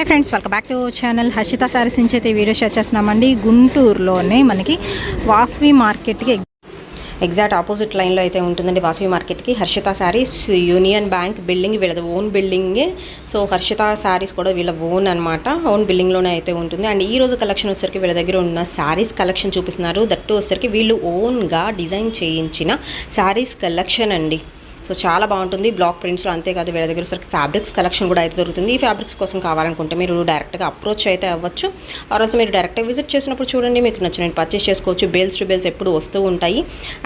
Hi friends welcome back to channel Harshita sarees నుంచి అయితే video share చేస్తున్నామండి. గుంటూరులోనే మనకి వాస్వి మార్కెట్కి ఎగ్జాక్ట్ ఆపోజిట్ లైన్లో అయితే ఉంటుందండి వాసవి మార్కెట్కి. Harshita sarees union bank building వీళ్ళది ఓన్ బిల్డింగే. సో హర్షిత శారీస్ కూడా వీళ్ళ ఓన్ అనమాట ఓన్ బిల్డింగ్లోనే అయితే ఉంటుంది. అండ్ ఈ రోజు కలెక్షన్ వచ్చేసరికి వీళ్ళ దగ్గర ఉన్న శారీస్ కలెక్షన్ చూపిస్తున్నారు. దట్టు వచ్చేసరికి వీళ్ళు ఓన్గా డిజైన్ చేయించిన శారీస్ కలెక్షన్ అండి. సో చాలా బాగుంటుంది. బ్లాక్ ప్రింట్స్లో అంతేకాదు వీళ్ళ దగ్గర సరికి ఫ్యాబ్రిక్స్ కలెక్షన్ కూడా అయితే దొరుకుతుంది. ఈ ఫ్యాబ్రిక్స్ కోసం కావాలనుకుంటే మీరు డైరెక్ట్గా అప్రోచ్ అయితే అవ్వచ్చు. ఆ రోజు మీరు డైరెక్ట్గా విజిట్ చేసినప్పుడు చూడండి మీకు నచ్చిన పర్చేస్ చేసుకోవచ్చు. బేల్స్ టు బేల్స్ ఎప్పుడు వస్తూ ఉంటాయి.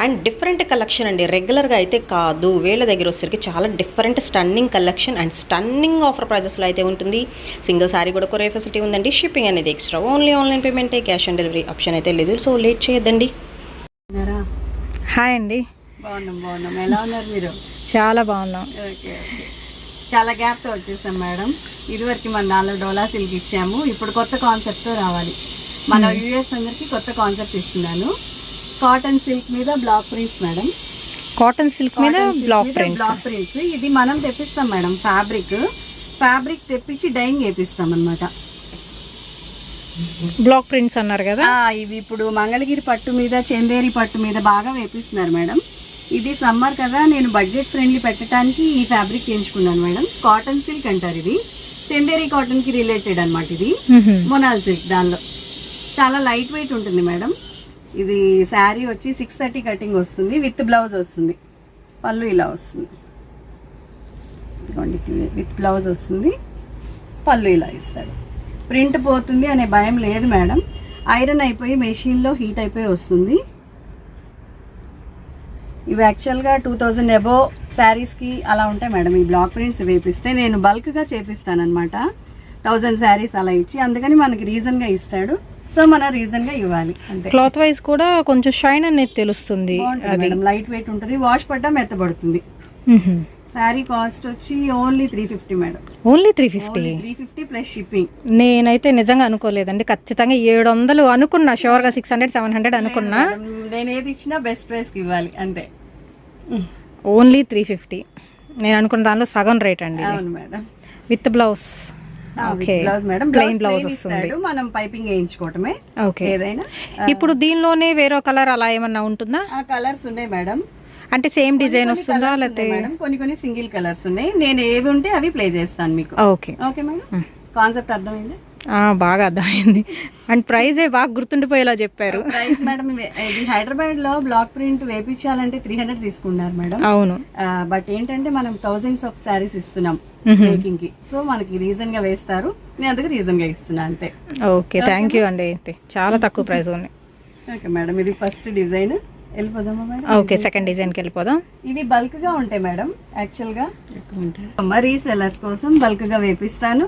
అండ్ డిఫరెంట్ కలెక్షన్ అండి. రెగ్యులర్గా అయితే కాదు. వీళ్ళ దగ్గర వచ్చేసరికి చాలా different stunning collection and stunning offer ప్రైజెస్లో అయితే ఉంటుంది. సింగిల్ సారీ కూడా కొరే ఫెసిలిటీ ఉందండి. షిప్పింగ్ అనేది ఎక్స్ట్రా ఓన్లీ ఆన్లైన్ పేమెంటే క్యాష్ ఆన్ డెలివరీ ఆప్షన్ అయితే లేదు. సో లేట్ చేయొద్దండి. హాయ్ అండి. బాగున్నాం బాగున్నాం. ఎలా ఉన్నారు మీరు? చాలా బాగున్నాం. చాలా గ్యాప్తో వచ్చేసాం మేడం. ఇదివరకు మన నాలుగు డోలా సిల్క్ ఇచ్చాము. ఇప్పుడు కొత్త కాన్సెప్ట్తో రావాలి. మన యూఎస్ అందరికి కొత్త కాన్సెప్ట్ ఇస్తున్నాను. కాటన్ సిల్క్ మీద block prints madam. Cotton silk మీద బ్లాక్ ప్రింట్స్. Block prints. ఇది మనం తెప్పిస్తాం మేడం ఫ్యాబ్రిక్. ఫ్యాబ్రిక్ తెప్పించి డైయింగ్ వేపిస్తాం అనమాట బ్లాక్ ప్రింట్స్ అన్నారు కదా? ఇవి ఇప్పుడు మంగళగిరి పట్టు మీద చందేరి పట్టు మీద బాగా వేపిస్తున్నారు మేడం. ఇది సమ్మర్ కదా నేను బడ్జెట్ ఫ్రెండ్లీ పెట్టడానికి ఈ ఫ్యాబ్రిక్ ఎంచుకున్నాను మేడం. కాటన్ సిల్క్ అంటారు ఇది. చందేరి కాటన్కి రిలేటెడ్ అన్నమాట ఇది. మొనాల్ సిల్క్ దానిలో. చాలా లైట్ వెయిట్ ఉంటుంది మేడం. ఇది శారీ వచ్చి సిక్స్ థర్టీ కటింగ్ వస్తుంది విత్ బ్లౌజ్ వస్తుంది. పళ్ళు ఇలా వస్తుంది. ఇదిగోండి విత్ బ్లౌజ్ వస్తుంది. పళ్ళు ఇలా ఇస్తాడు. ప్రింట్ పోతుంది అనే భయం లేదు మేడం. ఐరన్ అయిపోయి మెషిన్లో హీట్ అయిపోయి వస్తుంది. ఇవి యాక్చువల్గా టూ థౌజండ్ అబో శారీస్కి అలా ఉంటాయి మేడం. ఈ బ్లాక్ ప్రింట్స్ వేపిస్తే నేను బల్క్గా చేపిస్తానమాట థౌజండ్ శారీస్ అలా ఇచ్చి అందుకని మనకి రీజన్గా ఇస్తాడు. సో మన రీజన్గా ఇవ్వాలి. అంతే. క్లాత్ వైజ్ కూడా కొంచెం షైన్ అనేది తెలుస్తుంది. లైట్ వెయిట్ ఉంటుంది. వాష్ పడ్డా మెత్తబడుతుంది. శారీ కాస్ట్ వచ్చి only three fifty madam only three fifty three fifty plus shipping నేనైతే నిజంగా అనుకోలేదండి. ఖచ్చితంగా ఏడు వందలు అనుకున్నా షూర్గా సిక్స్ హండ్రెడ్ సెవెన్ హండ్రెడ్ అనుకున్నా. నేను ఏది ఇచ్చినా బెస్ట్ ప్రైస్కి ఇవ్వాలి అంతే. ఓన్లీ త్రీ ఫిఫ్టీ నేను అనుకున్న దానిలో సగం రేట్ అండి అవును madam with blouse okay blouse madam plain blouse blouse వస్తుంది. ఇస్తాడు. మనం పైపింగ్ వేయించుకోవటమే. ఓకే ఏదైనా ఇప్పుడు దీనిలోనే వేరే కలర్ అలా ఏమన్నా ఉంటుందా? ఆ కలర్స్ ఉన్నాయి మేడం అంటే సేమ్ డిజైన్ వస్తుందా లేకపోతే ఉన్నాయి మేడం కొన్ని కొన్ని సింగిల్ కలర్స్ ఉన్నాయి. నేను ఏవి ఉంటే అవి ప్లే చేస్తాను మీకు. ఓకే. ఓకే మేడం కాన్సెప్ట్ అర్థమైంది? బాగా అర్థమైంది. అండ్ ప్రైజే బాగా గుర్తుండిపోయేలా చెప్పారు. ప్రైస్ మేడం ఇది హైదరాబాద్లో బ్లాక్ ప్రింట్ వేపించాలంటే త్రీ హండ్రెడ్ తీసుకున్నారు మేడం అవును. బట్ ఏంటంటే మనం థౌజండ్స్ ఆఫ్ శారీస్ ఇస్తున్నాం మేకింగ్కి. సో మనకి రీజన్గా వేస్తారు. నేను అందుకు రీజన్గా ఇస్తున్నా అంతే. ఓకే థ్యాంక్ యూ అండి. అయితే చాలా తక్కువ ప్రైస్ ఉంది ఓకే మేడం ఇది ఫస్ట్ డిజైన్ ఓకే సెకండ్ డిజైన్కి వెళ్ళిపోదాం. ఇవి బల్క్గా ఉంటాయి మేడం యాక్చువల్గా మరి సెల్లర్స్ కోసం బల్క్గా వేపిస్తాను.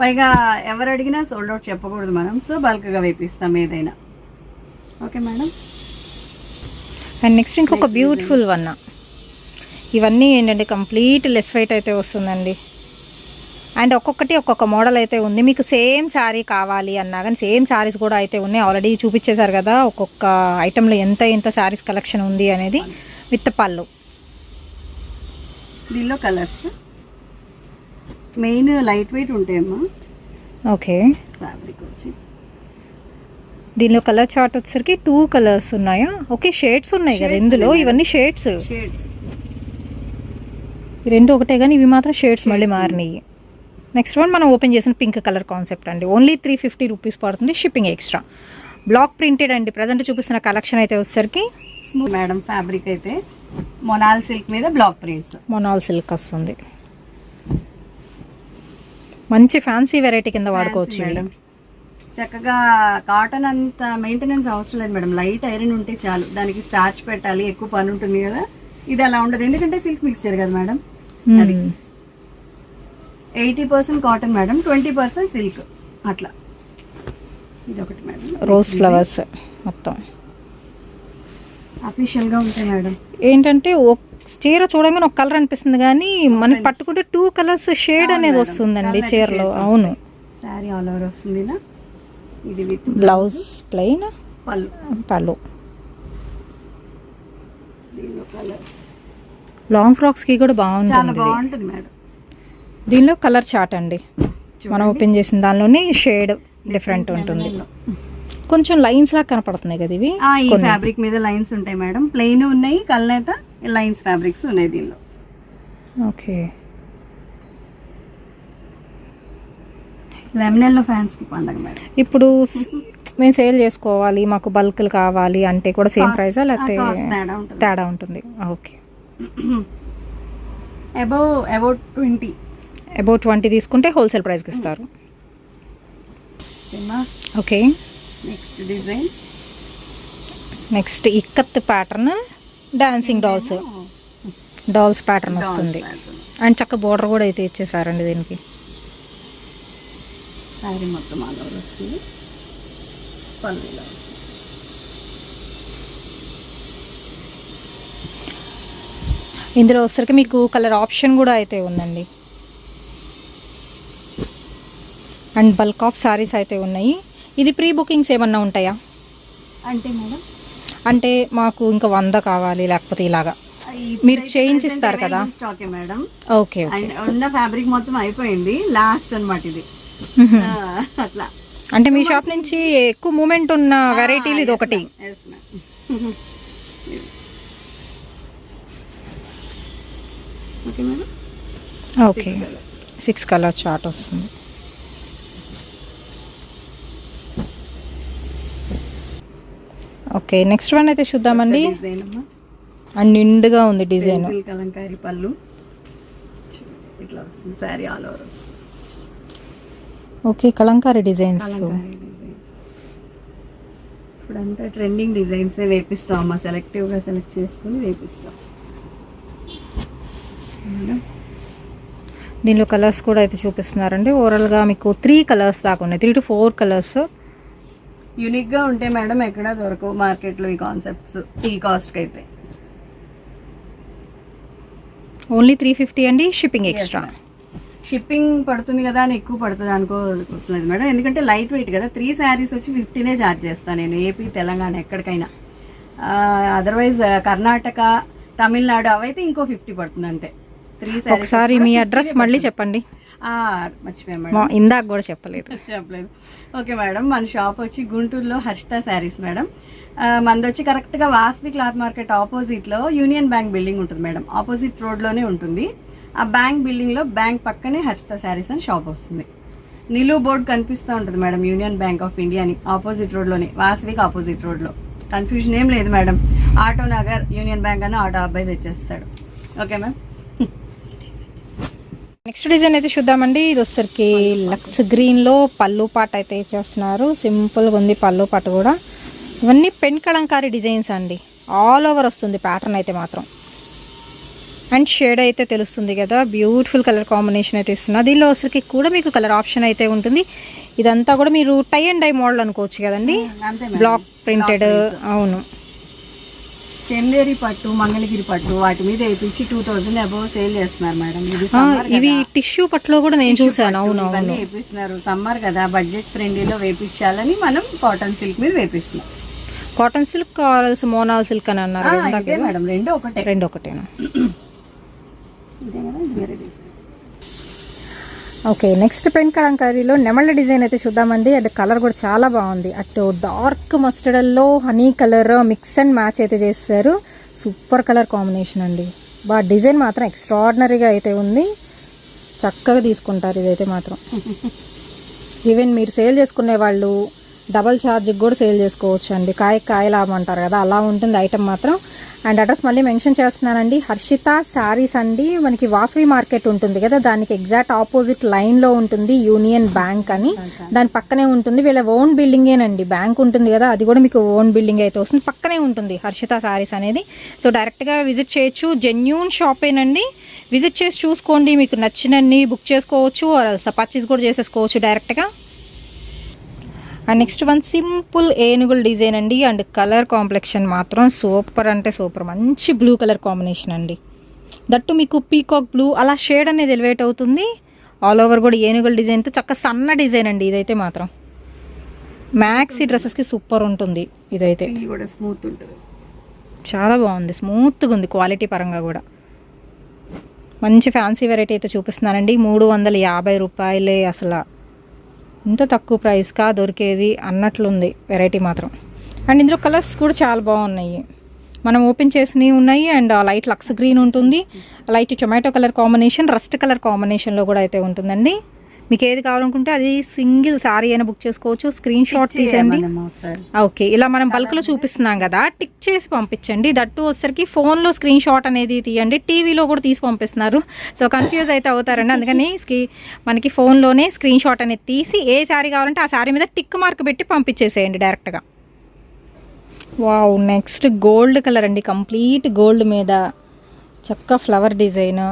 పైగా ఎవరు అడిగినా సోల్డ్ అవుట్ చెప్పకూడదు మనం సో బల్క్గా వేపిస్తాం ఏదైనా. Okay madam? అండ్ నెక్స్ట్ ఇంకొక బ్యూటిఫుల్ వన్ ఇవన్నీ ఏంటంటే కంప్లీట్ లెస్ వెయిట్ అయితే వస్తుందండి. అండ్ ఒక్కొక్కటి ఒక్కొక్క మోడల్ అయితే ఉంది. మీకు సేమ్ శారీ కావాలి అన్నా కానీ సేమ్ శారీస్ కూడా అయితే ఉన్నాయి. ఆల్రెడీ చూపించేశారు కదా ఒక్కొక్క ఐటెంలో ఎంత ఎంత శారీస్ కలెక్షన్ ఉంది అనేది విత్ పళ్ళు. దీనిలో కలర్స్ మెయిన్ లైట్ వెయిట్ ఉంటాయమ్మా. ఓకే. ఫ్యాబ్రిక్ వచ్చి. దీనిలో కలర్ చార్ట్ వచ్చేసరికి టూ కలర్స్ ఉన్నాయా? ఓకే షేడ్స్ ఉన్నాయి కదా ఇందులో. ఇవన్నీ షేడ్స్ షేడ్స్ రెండు ఒకటే కానీ ఇవి మాత్రం షేడ్స్ మళ్ళీ మారినాయి. నెక్స్ట్ వన్ మనం ఓపెన్ చేసిన పింక్ కలర్ కాన్సెప్ట్ అండి. ఓన్లీ త్రీ ఫిఫ్టీ రూపీస్ పడుతుంది షిప్పింగ్ ఎక్స్ట్రా బ్లాక్ ప్రింటెడ్ అండి. ప్రజెంట్ చూపిస్తున్న కలెక్షన్ అయితే వచ్చేసరికి స్మూత్ మేడం ఫ్యాబ్రిక్ అయితే మొనాల్ సిల్క్ మీద బ్లాక్ ప్రింట్స్ మొనాల్ సిల్క్ వస్తుంది. మంచి ఫ్యాన్సీ వెరైటీ కింద వాడుకోవచ్చు. మేడం చక్కగా కాటన్ అంత మెయింటెనెన్స్ అవసరం లేదు మేడం లైట్ ఐరన్ ఉంటే చాలు. దానికి స్టార్చ్ పెట్టాలి ఎక్కువ పని ఉంటుంది కదా. ఇది అలా ఉండదు. ఎందుకంటే సిల్క్ మిక్స్చర్ కదా మేడం అది. Eighty percent cotton madam twenty percent silk అట్లా. ఇది ఒకటి మేడం. రోజ్ ఫ్లవర్స్ మొత్తం. అఫీషియల్గా ఉంటాయి మేడం. ఏంటంటే ఒక చీర చూడగానే ఒక కలర్ అనిపిస్తుంది కానీ మనకి పట్టుకుంటే టూ కలర్స్ షేడ్ అనేది వస్తుందండి చీరలో. అవును. శారీ ఆల్ ఓవర్ వస్తుంది. ఇది విత్ బ్లౌజ్ ప్లెయిన్ పళ్ళు. పళ్ళు. లాంగ్ ఫ్రాక్స్కి కూడా చాలా బాగుంటుంది బాగుంటుంది మేడం. దీనిలో కలర్ చాట్ అండి. మనం ఓపెన్ చేసిన దానిలోనే షేడ్ డిఫరెంట్ ఉంటుంది. కొంచెం లైన్స్ లా కనపడుతున్నాయి కదా ఇవి? ఈ ఫ్యాబ్రిక్ మీద లైన్స్ ఉంటాయి మేడం. ప్లెయిన్ ఉన్నాయి కల్నేత లైన్స్ ఫ్యాబ్రిక్స్ ఉన్నాయి దీనిలో. ఓకే. లెమనెల్లో ఫ్యాన్స్కి పండగ మేడం. ఇప్పుడు మేము సేల్ చేసుకోవాలి మాకు బల్క్లు కావాలి అంటే కూడా సేమ్ ప్రైజా లేకపోతే కాస్ట్ తేడా ఉంటుంది. తేడా ఉంటుంది. Okay. Above about twenty. About twenty తీసుకుంటే హోల్సేల్ ప్రైస్కి ఇస్తారు. Okay. Next design? Next ikat pattern dancing dolls dolls pattern వస్తుంది. అండ్ చక్క బోర్డర్ కూడా అయితే ఇచ్చేసారండి దీనికి. శారీ మొత్తం ఆల్ ఓవర్ వస్తుంది. పళ్ళు ఇలా వస్తుంది. ఇందులో వచ్చరికి మీకు కలర్ ఆప్షన్ కూడా అయితే ఉందండి. అండ్ బల్క్ ఆఫ్ సారీస్ అయితే ఉన్నాయి. ఇది ప్రీ బుకింగ్స్ ఏమన్నా ఉంటాయా? అంటే మేడం? అంటే మాకు ఇంకా వంద కావాలి లేకపోతే ఇలాగా. మీరు చేంజ్ ఇస్తారు కదా? స్టాకే మేడం. ఓకే ఉన్న ఫ్యాబ్రిక్ మొత్తం అయిపోయింది లాస్ట్ అన్నమాట ఇది. అట్లా. అంటే మీ షాప్ నుంచి ఎక్కువ మూమెంట్ ఉన్న వెరైటీలు ఇది ఒకటి. ఓకే సిక్స్ కలర్ చార్ట్ వస్తుంది. ఓకే నెక్స్ట్ వన్ అయితే చూద్దామండి. అండ్ నిండుగా ఉంది డిజైన్. కలంకారీ పళ్ళు. ఇట్లా వస్తుంది శారీ ఆల్ ఓవర్ వస్తుంది. Okay Kalamkari designs. ఇప్పుడంతా ట్రెండింగ్ డిజైన్స్ వేపిస్తాం అమ్మా. సెలెక్టివ్గా సెలెక్ట్ చేసుకుని వేపిస్తాం. దీనిలో కలర్స్ కూడా అయితే చూపిస్తున్నారండి. ఓవరాల్గా మీకు త్రీ కలర్స్ దాకా ఉన్నాయి. త్రీ టు ఫోర్ కలర్స్ యూనిక్గా ఉంటే మేడం ఎక్కడా దొరకవు మార్కెట్లో ఈ కాన్సెప్ట్స్ ఈ కాస్ట్కి అయితే ఓన్లీ త్రీ ఫిఫ్టీ అండి షిప్పింగ్ ఎక్స్ట్రా. షిప్పింగ్ పడుతుంది కదా అని ఎక్కువ పడుతుంది అనుకోవట్లేదు మేడం. ఎందుకంటే లైట్ వెయిట్ కదా. త్రీ శారీస్ వచ్చి ఫిఫ్టీనే ఛార్జ్ చేస్తాను నేను ఏపీ తెలంగాణ ఎక్కడికైనా. అదర్వైజ్ కర్ణాటక తమిళనాడు అవైతే ఇంకో ఫిఫ్టీ పడుతుంది అంతే. త్రీ ఒకసారి మీ అడ్రస్ మళ్ళీ చెప్పండి. మర్చిపోయాం మేడం. ఇందాక కూడా చెప్పలేదు. చెప్పలేదు. ఓకే మేడం మన షాప్ వచ్చి గుంటూరులో హర్షిత శారీస్ మేడం. మనది వచ్చి కరెక్ట్గా వాస్వి క్లాత్ మార్కెట్ ఆపోజిట్లో యూనియన్ బ్యాంక్ బిల్డింగ్ ఉంటుంది మేడం. ఆపోజిట్ రోడ్లోనే ఉంటుంది. ఆ బ్యాంక్ బిల్డింగ్లో బ్యాంక్ పక్కనే హర్షిత శారీస్ అని షాప్ వస్తుంది. నిలువు బోర్డు కనిపిస్తూ ఉంటుంది madam union bank of India అని ఆపోజిట్ రోడ్లోనే వాస్వికి ఆపోజిట్ రోడ్లో కన్ఫ్యూజన్ ఏం లేదు madam. Auto Nagar union bank అని ఆటో అబ్బాయి తెచ్చేస్తాడు. Okay ma'am. నెక్స్ట్ డిజైన్ అయితే చూద్దామండి. ఇది వచ్చరికి లక్స్ గ్రీన్లో పళ్ళు పాట అయితే ఇచ్చేస్తున్నారు సింపుల్గా ఉంది పళ్ళు పాట కూడా. ఇవన్నీ పెన్ కలంకారీ డిజైన్స్ అండి. ఆల్ ఓవర్ వస్తుంది ప్యాటర్న్ అయితే మాత్రం. అండ్ షేడ్ అయితే తెలుస్తుంది కదా. బ్యూటిఫుల్ కలర్ కాంబినేషన్ అయితే ఇస్తున్నా. దీనిలో వచ్చరికి కూడా మీకు కలర్ ఆప్షన్ అయితే ఉంటుంది. ఇదంతా కూడా మీరు టై అండ్ డై మోడల్ అనుకోవచ్చు కదండి. బ్లాక్ ప్రింటెడ్ అవును. చందేరి పట్టు మంగళగిరి పట్టు వాటి మీద వేయించి టూ థౌజండ్ అబౌవ్ సేల్ చేస్తున్నారు మేడం. ఇది ఇవి టిష్యూ పట్టులో కూడా నేను చూసాను అవును ఇవన్నీ వేపిస్తున్నారు. సమ్మర్ కదా బడ్జెట్ ఫ్రెండ్లీలో వేపించాలని మనం కాటన్ సిల్క్ మీద వేపిస్తున్నాం. కాటన్ సిల్క్ కావాల్సి మోనాల్ సిల్క్ అని అన్నారు మేడం రెండు ఒకటే. రెండు ఒకటేనా? ఇదే కదా. ఓకే నెక్స్ట్ ప్రింట్ కలంకారీలో నెమళ్ళ డిజైన్ అయితే చూద్దామండి. అది కలర్ కూడా చాలా బాగుంది. అటు dark మస్టర్డల్లో honey colour mix and match అయితే చేస్తారు సూపర్ కలర్ కాంబినేషన్ అండి. బా డిజైన్ మాత్రం ఎక్స్ట్రాడినరీగా అయితే ఉంది. చక్కగా తీసుకుంటారు ఇదైతే మాత్రం. ఈవెన్ మీరు సేల్ చేసుకునే వాళ్ళు డబల్ ఛార్జ్కి కూడా సేల్ చేసుకోవచ్చు అండి. కాయ కాయ లాభం అంటారు కదా అలా ఉంటుంది ఐటమ్ మాత్రం. అండ్ అడ్రస్ మళ్ళీ మెన్షన్ చేస్తున్నానండి. హర్షిత శారీస్ అండి. మనకి వాసవి మార్కెట్ ఉంటుంది కదా దానికి ఎగ్జాక్ట్ ఆపోజిట్ లైన్లో ఉంటుంది యూనియన్ బ్యాంక్ అని. దాని పక్కనే ఉంటుంది. వీళ్ళ ఓన్ బిల్డింగేనండి బ్యాంక్ ఉంటుంది కదా అది కూడా మీకు ఓన్ బిల్డింగ్ అయితే వస్తుంది. పక్కనే ఉంటుంది హర్షిత శారీస్ అనేది. సో డైరెక్ట్గా విజిట్ చేయొచ్చు. జెన్యూన్ షాపేనండి విజిట్ చేసి చూసుకోండి. మీకు నచ్చినన్ని బుక్ చేసుకోవచ్చు. పర్చేస్ కూడా చేసేసుకోవచ్చు డైరెక్ట్గా అండ్ నెక్స్ట్ వన్ సింపుల్ ఏనుగుల డిజైన్ అండి. అండ్ కలర్ కాంప్లెక్షన్ మాత్రం సూపర్ అంటే సూపర్ మంచి బ్లూ కలర్ కాంబినేషన్ అండి. దట్టు మీకు పీకాక్ బ్లూ అలా షేడ్ అనేది ఎలివేట్ అవుతుంది. ఆల్ ఓవర్ కూడా ఏనుగుల డిజైన్తో చక్క సన్న డిజైన్ అండి ఇదైతే మాత్రం. మ్యాక్సీ డ్రెస్సెస్కి సూపర్ ఉంటుంది ఇదైతే. ఇది కూడా స్మూత్ ఉంటుంది. చాలా బాగుంది. స్మూత్గా ఉంది క్వాలిటీ పరంగా కూడా. మంచి ఫ్యాన్సీ వెరైటీ అయితే చూపిస్తున్నానండి. మూడు వందల యాభై రూపాయలే అసలు. ఇంత తక్కువ ప్రైస్కా దొరికేది అన్నట్లుంది వెరైటీ మాత్రం. అండ్ ఇందులో కలర్స్ కూడా చాలా బాగున్నాయి. మనం ఓపెన్ చేసినవి ఉన్నాయి అండ్ లైట్ లక్స్ గ్రీన్ ఉంటుంది. Light tomato colour combination rust colour కాంబినేషన్లో కూడా అయితే ఉంటుందండి. మీకు ఏది కావాలనుకుంటే అది సింగిల్ సారీ అయినా బుక్ చేసుకోవచ్చు. స్క్రీన్ షాట్ తీసేయండి. ఓకే ఇలా మనం బల్క్లో చూపిస్తున్నాం కదా టిక్ చేసి పంపించండి. దట్టు వచ్చేసరికి ఫోన్లో స్క్రీన్ షాట్ అనేది తీయండి. టీవీలో కూడా తీసి పంపిస్తున్నారు. సో కన్ఫ్యూజ్ అయితే అవుతారండి. అందుకని మనకి ఫోన్లోనే స్క్రీన్ షాట్ అనేది తీసి ఏ శారీ కావాలంటే ఆ శారీ మీద టిక్ మార్క్ పెట్టి పంపించేసేయండి డైరెక్ట్గా వావ్ నెక్స్ట్ గోల్డ్ కలర్ అండి. కంప్లీట్ గోల్డ్ మీద చక్క ఫ్లవర్ డిజైన్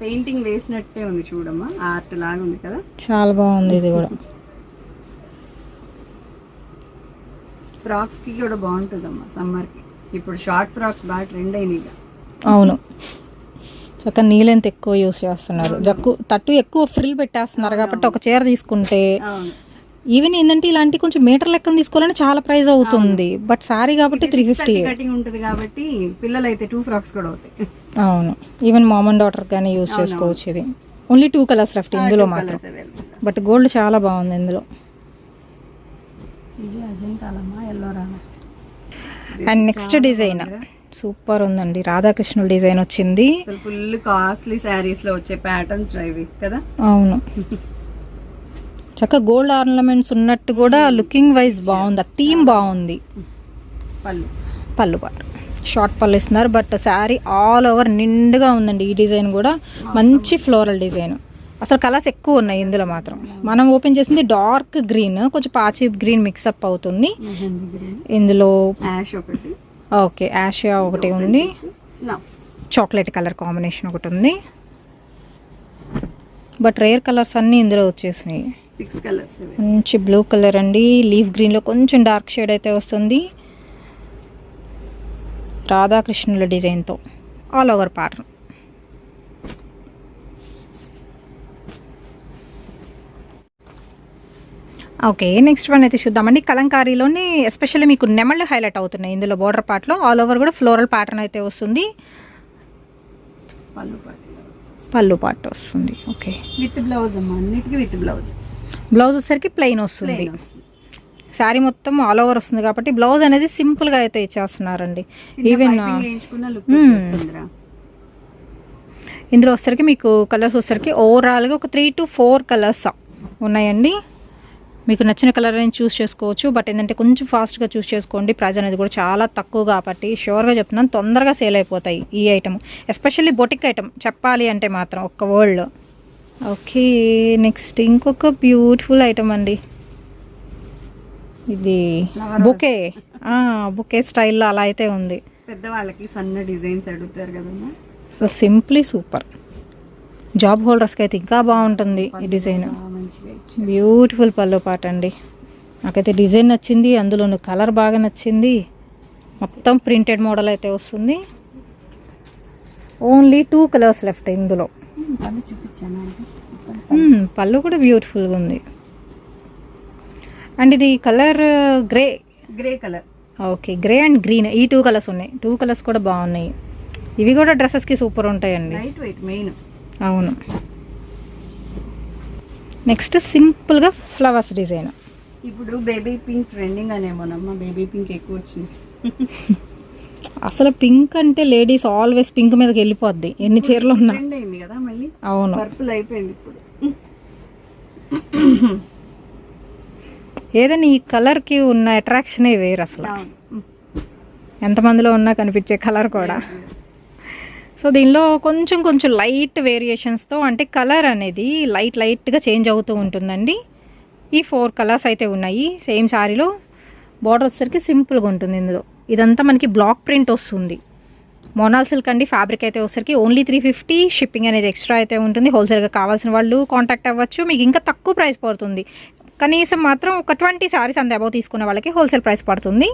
పెయింటింగ్ వేసినట్టే ఉంది చూడమ్మా. ఆర్ట్ లాగా ఉంది కదా. చాలా బాగుంది ఇది కూడా. ఫ్రాక్స్కి కూడా బాగుంటుందమ్మా సమ్మర్కి ఇప్పుడు షార్ట్ ఫ్రాక్స్ బాగా ట్రెండ్ అయినాయి. అవును. చక్క నీళ్ళెంత ఎక్కువ యూస్ చేస్తున్నారు. జక్కు తట్టు ఎక్కువ ఫ్రిల్ పెట్టేస్తున్నారు కాబట్టి ఒక చీర తీసుకుంటే ఈవెన్ ఏంటంటే ఇలాంటి కొంచెం మీటర్ లెక్కన తీసుకోవాలంటే చాలా ప్రైస్ అవుతుంది. బట్ సారీ కాబట్టి త్రీ ఫిఫ్టీ కటింగ్ ఉంటుంది కాబట్టి పిల్లలు అయితే టూ ఫ్రాక్స్ కూడా అవుతాయి. అవును. ఈవెన్ మామ్ అండ్ డాటర్ కానీ యూస్ చేసుకోవచ్చు ఇది. ఓన్లీ టూ కలర్స్ లెఫ్ట్ ఇందులో మాత్రం. బట్ గోల్డ్ చాలా బాగుంది ఇందులో. అండ్ నెక్స్ట్ డిజైన్ సూపర్ ఉందండి. రాధాకృష్ణుల డిజైన్ వచ్చింది. ఫుల్ కాస్ట్లీ శారీస్లో వచ్చే ప్యాటర్న్స్ కదా? అవును. చక్క గోల్డ్ ఆర్నమెంట్స్ ఉన్నట్టు కూడా లుకింగ్ వైజ్ బాగుంది. ఆ థీమ్ బాగుంది. పళ్ళు. పళ్ళు పాటు షార్ట్ పళ్ళు ఇస్తున్నారు బట్ శారీ ఆల్ ఓవర్ నిండుగా ఉందండి ఈ డిజైన్ కూడా. మంచి ఫ్లోరల్ డిజైన్. అసలు కలర్స్ ఎక్కువ ఉన్నాయి ఇందులో మాత్రం. మనం ఓపెన్ చేసింది డార్క్ గ్రీన్ కొంచెం పాచి గ్రీన్ మిక్సప్ అవుతుంది. ఇందులో ఓకే యాషియా ఒకటి ఉంది. చాక్లెట్ కలర్ కాంబినేషన్ ఒకటి ఉంది. బట్ రేర్ కలర్స్ అన్నీ ఇందులో వచ్చేసినాయి. సిక్స్ కలర్స్ మంచి బ్లూ కలర్ అండి. లీఫ్ గ్రీన్లో కొంచెం డార్క్ షేడ్ అయితే వస్తుంది. రాధాకృష్ణుల డిజైన్తో all over pattern okay next one అయితే చూద్దామండి. కలంకారీలోని ఎస్పెషల్లీ మీకు నెమళ్ళు హైలైట్ అవుతున్నాయి. ఇందులో బోర్డర్ పార్ట్లో ఆల్ ఓవర్ కూడా ఫ్లోరల్ ప్యాటర్న్ అయితే వస్తుంది. పళ్ళు పార్ట్ వస్తుంది. ఓకే విత్ బ్లౌజ్ అమ్మా అన్నిటికీ విత్ బ్లౌజ్ బ్లౌజ్ వచ్చేసరికి ప్లెయిన్ వస్తుంది. శారీ మొత్తం ఆల్ ఓవర్ వస్తుంది కాబట్టి బ్లౌజ్ అనేది సింపుల్గా అయితే ఇచ్చేస్తున్నారండి. Even look Hmm. ఇందులో వచ్చరికి మీకు కలర్స్ వచ్చరికి ఓవరాల్గా ఒక త్రీ టు ఫోర్ కలర్స్ ఉన్నాయండి. మీకు నచ్చిన కలర్ అని చూస్ చేసుకోవచ్చు. బట్ ఏంటంటే కొంచెం ఫాస్ట్గా చూస్ చేసుకోండి. ప్రైస్ అనేది కూడా చాలా తక్కువ కాబట్టి షూర్గా చెప్తున్నాను తొందరగా సేల్ అయిపోతాయి ఈ ఐటమ్ ఎస్పెషల్లీ బొటిక్ ఐటమ్ చెప్పాలి అంటే మాత్రం ఒక్క వరల్డ్లో ఓకే నెక్స్ట్ ఇంకొక బ్యూటిఫుల్ ఐటమ్ అండి. ఇది బుకే. బుకే స్టైల్లో అలా అయితే ఉంది. పెద్దవాళ్ళకి సన్న డిజైన్స్ అడుగుతారు కదమ్మా. So simply super. జాబ్ హోల్డర్స్కి అయితే ఇంకా బాగుంటుంది ఈ డిజైన్. బ్యూటిఫుల్ పళ్ళు పాట అండి. నాకైతే డిజైన్ నచ్చింది అందులో కలర్ బాగా నచ్చింది. మొత్తం ప్రింటెడ్ మోడల్ అయితే వస్తుంది. ఓన్లీ టూ కలర్స్ లెఫ్ట్ ఇందులో. పళ్ళు చూపించాను మ్మ్, పళ్ళు కూడా బ్యూటిఫుల్గా ఉంది. అండ్ ఇది colour grey grey colour okay grey and green ఈ టూ కలర్స్ ఉన్నాయి. టూ కలర్స్ కూడా బాగున్నాయి. ఇవి కూడా డ్రెస్సెస్కి సూపర్ ఉంటాయండి. లైట్ వెయిట్ మెయిన్ అవును. నెక్స్ట్ సింపుల్గా ఫ్లవర్స్ డిజైన్ ఇప్పుడు బేబీ పింక్ ట్రెండింగ్ అనేమోనమ్మా బేబీ పింక్ ఎక్కువ వచ్చింది. అసలు పింక్ అంటే లేడీస్ ఆల్వేస్ పింక్ మీదకి వెళ్ళిపోద్ది. ఎన్ని చీరలు ఉన్నా ట్రెండ్ అయింది కదా మళ్ళీ అవును. పర్పుల్ అయిపోయింది ఇప్పుడు. ఏదైనా ఈ కలర్కి ఉన్న అట్రాక్షనే వేరు అసలు. ఎంతమందిలో ఉన్నా కనిపించే కలర్ కూడా. సో దీనిలో కొంచెం కొంచెం లైట్ వేరియేషన్స్తో అంటే కలర్ అనేది లైట్ లైట్గా చేంజ్ అవుతూ ఉంటుందండి. ఈ ఫోర్ కలర్స్ అయితే ఉన్నాయి. సేమ్ శారీలో బార్డర్ వచ్చేసరికి సింపుల్గా ఉంటుంది ఇందులో. ఇదంతా మనకి బ్లాక్ ప్రింట్ వస్తుంది. మోనాల్ సిల్క్ అండి ఫ్యాబ్రిక్ అయితే వచ్చేసరికి ఓన్లీ త్రీ ఫిఫ్టీ షిప్పింగ్ అనేది ఎక్స్ట్రా అయితే ఉంటుంది. హోల్సేల్గా కావాల్సిన వాళ్ళు కాంటాక్ట్ అవ్వచ్చు. మీకు ఇంకా తక్కువ ప్రైస్ పడుతుంది. కనీసం మాత్రం ఒక ట్వంటీ శారీస్ అంత అబౌవ్ తీసుకునే వాళ్ళకి హోల్సేల్ ప్రైస్ పడుతుంది.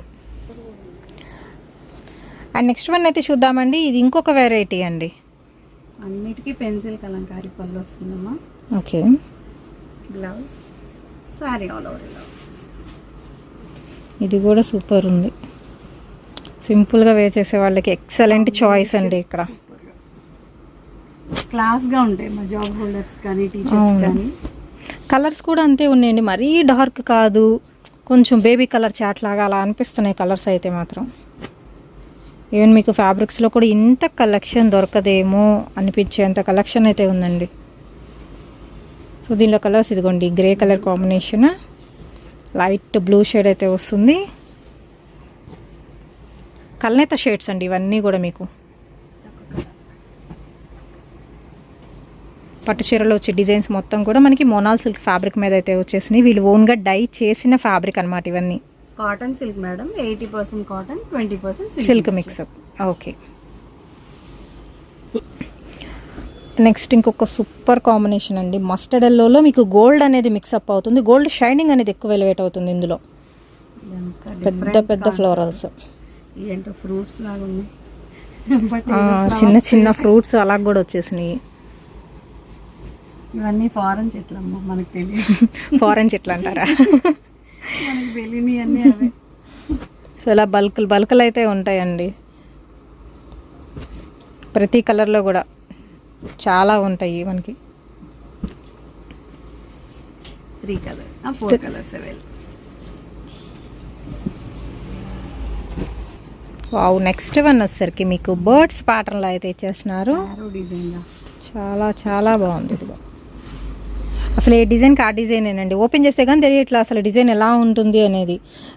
అండ్ నెక్స్ట్ వన్ అయితే చూద్దామండి. ఇది ఇంకొక వెరైటీ అండి. అన్నిటికీ పెన్సిల్ కలంకారీ పళ్ళు వస్తుందమ్మా. Okay. Blouse sari all over ఇది కూడా సూపర్ ఉంది. సింపుల్గా వేర్ చేసే వాళ్ళకి ఎక్సలెంట్ చాయిస్ అండి ఇక్కడ. క్లాస్గా ఉంటాయి మా జాబ్ హోల్డర్స్ కానీ టీచర్స్ అవును. కానీ. కలర్స్ కూడా అంతే ఉన్నాయండి. మరీ డార్క్ కాదు. కొంచెం బేబీ కలర్ చాట్ లాగా అలా అనిపిస్తున్నాయి కలర్స్ అయితే మాత్రం. ఈవెన్ మీకు ఫ్యాబ్రిక్స్లో కూడా ఇంత కలెక్షన్ దొరకదేమో అనిపించేంత కలెక్షన్ అయితే ఉందండి. సో దీనిలో కలర్స్ ఇదిగోండి. Grey colour combination. Light blue shade అయితే వస్తుంది. కల్నేత షేడ్స్ అండి ఇవన్నీ కూడా మీకు. పట్టు చీరలో వచ్చే డిజైన్స్ మొత్తం కూడా మనకి మోనాల్ సిల్క్ ఫ్యాబ్రిక్ మీద అయితే వచ్చేసినాయి. వీళ్ళు ఓన్గా డై చేసిన ఫ్యాబ్రిక్ అనమాట ఇవన్నీ. Cotton silk madam eighty percent cotton twenty percent silk mix up okay next ఇంకొక సూపర్ కాంబినేషన్ అండి. మస్టర్డ్ ఎల్లోలో మీకు గోల్డ్ అనేది మిక్సప్ అవుతుంది. గోల్డ్ షైనింగ్ అనేది ఎక్కువ ఎలివేట్ అవుతుంది ఇందులో. పెద్ద పెద్ద ఫ్లోరల్స్ ఏంటో ఫ్రూట్స్ లాగా ఉన్నాయి చిన్న చిన్న ఫ్రూట్స్ అలా కూడా వచ్చేసినాయి. ఇవన్నీ ఫారెన్ చెట్లు అమ్మ మనకు తెలియదు. ఫారెన్ చెట్లు అంటారా మనకు తెలియని అన్నీ అవే. సో ఇలా బల్కులు బల్కులు అయితే ఉంటాయండి. ప్రతి కలర్లో కూడా చాలా ఉంటాయి మనకి. Three colour four colours available wow next one వచ్చేసరికి మీకు బర్డ్స్ ప్యాటర్న్లో అయితే ఇచ్చేస్తున్నారు. చాలా చాలా బాగుంది. ఇది అసలు ఏ డిజైన్కి ఆ డిజైనేనండి. ఓపెన్ చేస్తే కానీ తెలియట్లా అసలు డిజైన్ ఎలా ఉంటుంది అనేది.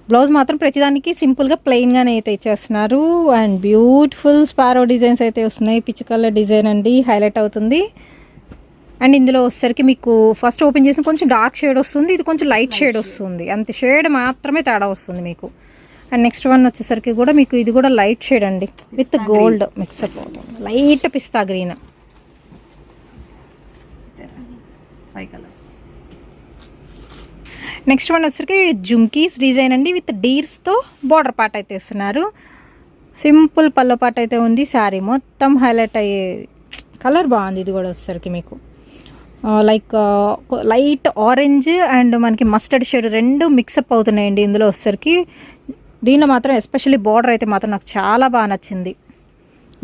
బ్లౌజ్ మాత్రం ప్రతిదానికి సింపుల్గా ప్లెయిన్గానే అయితే ఇచ్చేస్తున్నారు. అండ్ బ్యూటిఫుల్ స్పారో డిజైన్స్ అయితే వస్తున్నాయి. పిచ్ కలర్ డిజైన్ అండి. హైలైట్ అవుతుంది. అండ్ ఇందులో వచ్చేసరికి మీకు ఫస్ట్ ఓపెన్ చేసిన కొంచెం డార్క్ షేడ్ వస్తుంది. ఇది కొంచెం లైట్ షేడ్ వస్తుంది. అంత షేడ్ మాత్రమే తేడా వస్తుంది మీకు. అండ్ నెక్స్ట్ వన్ వచ్చేసరికి కూడా మీకు ఇది కూడా లైట్ షేడ్ అండి. విత్ గోల్డ్ మిక్సప్ అవుతుంది light pista green next one వచ్చరికి జుమ్కీస్ డిజైన్ అండి. విత్ డీర్స్తో బార్డర్ పార్ట్ అయితే ఇస్తున్నారు సింపుల్ పల్లో పార్ట్ అయితే ఉంది. శారీ మొత్తం హైలైట్ అయ్యే కలర్ బాగుంది ఇది కూడా వచ్చేసరికి మీకు. లైక్ లైట్ ఆరెంజ్ అండ్ మనకి మస్టర్డ్ షేడ్ రెండు మిక్సప్ అవుతున్నాయండి. ఇందులో వచ్చేసరికి దీనిలో మాత్రం ఎస్పెషల్లీ బార్డర్ అయితే మాత్రం నాకు చాలా బాగా నచ్చింది.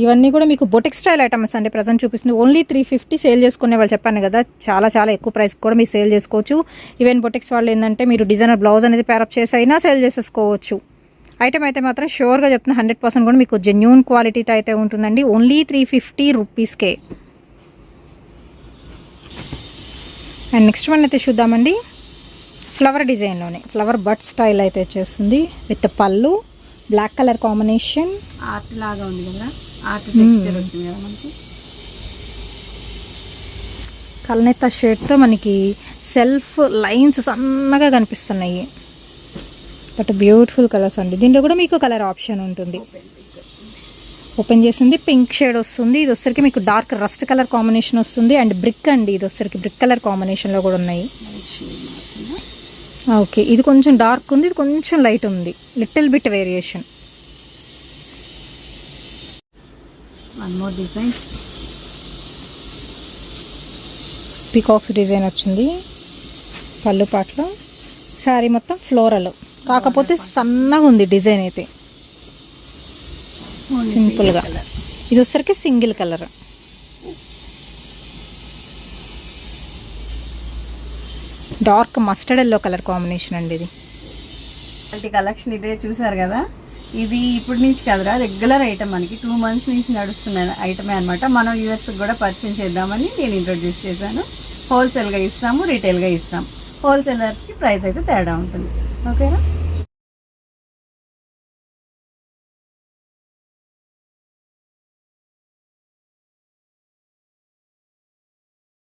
ఇవన్నీ కూడా మీకు బొటిక్ స్టైల్ ఐటమ్స్ అండి. ప్రజెంట్ చూపిస్తుంది. ఓన్లీ త్రీ ఫిఫ్టీ సేల్ చేసుకునే వాళ్ళు చెప్పాను కదా. చాలా చాలా ఎక్కువ ప్రైస్ కూడా మీరు సేల్ చేసుకోవచ్చు. ఈవెన్ బొటిక్స్ వాళ్ళు ఏంటంటే మీరు డిజైనర్ బ్లౌజ్ అనేది పేరప్ చేసి అయినా సేల్ చేసేసుకోవచ్చు. ఐటమ్ అయితే మాత్రం షూర్గా చెప్తున్నా హండ్రెడ్ పర్సెంట్ కూడా మీకు జెన్యున్ క్వాలిటీతో అయితే ఉంటుందండి. ఓన్లీ త్రీ ఫిఫ్టీ రూపీస్కే అండ్ నెక్స్ట్ వన్ అయితే చూద్దామండి. ఫ్లవర్ డిజైన్లోనే ఫ్లవర్ బట్ స్టైల్ అయితే వచ్చేస్తుంది విత్ పళ్ళు. బ్లాక్ కలర్ కాంబినేషన్ ఆర్ట్ లాగా ఉంది కదా? ఆర్ట్ టెక్స్చర్ వచ్చింది కదా మనకి? కల్నెత్త షేడ్తో మనకి సెల్ఫ్ లైన్స్ సన్నగా కనిపిస్తున్నాయి. బట్ బ్యూటిఫుల్ కలర్స్ అండి. దీంట్లో కూడా మీకు కలర్ ఆప్షన్ ఉంటుంది. ఓపెన్ చేసింది. పింక్ షేడ్ వస్తుంది. ఇది వచ్చరికి మీకు డార్క్ రస్ట్ కలర్ కాంబినేషన్ వస్తుంది. అండ్ బ్రిక్ అండి. ఇది వచ్చరికి బ్రిక్ కలర్ కాంబినేషన్లో కూడా ఉన్నాయి. ఓకే ఇది కొంచెం డార్క్ ఉంది ఇది కొంచెం లైట్ ఉంది. Little bit variation one more design peacocks design వచ్చింది. పళ్ళు పాటలో. శారీ మొత్తం ఫ్లోరల్ కాకపోతే సన్నగా ఉంది డిజైన్ అయితే. సింపుల్గా ఇది వచ్చరికి single colour dark mustard yellow colour combination అండి ఇది. అలాంటి కలెక్షన్ ఇదే చూసారు కదా? ఇది ఇప్పటి నుంచి కదరా రెగ్యులర్ ఐటమ్ మనకి. టూ మంత్స్ నుంచి నడుస్తున్న ఐటమే అనమాట మనం యూఎస్కి కూడా పరిచయం చేద్దామని నేను ఇంట్రొడ్యూస్ చేశాను. హోల్సేల్గా ఇస్తాము రీటైల్గా ఇస్తాం హోల్సేలర్స్కి ప్రైస్ అయితే తేడా ఉంటుంది. ఓకేనా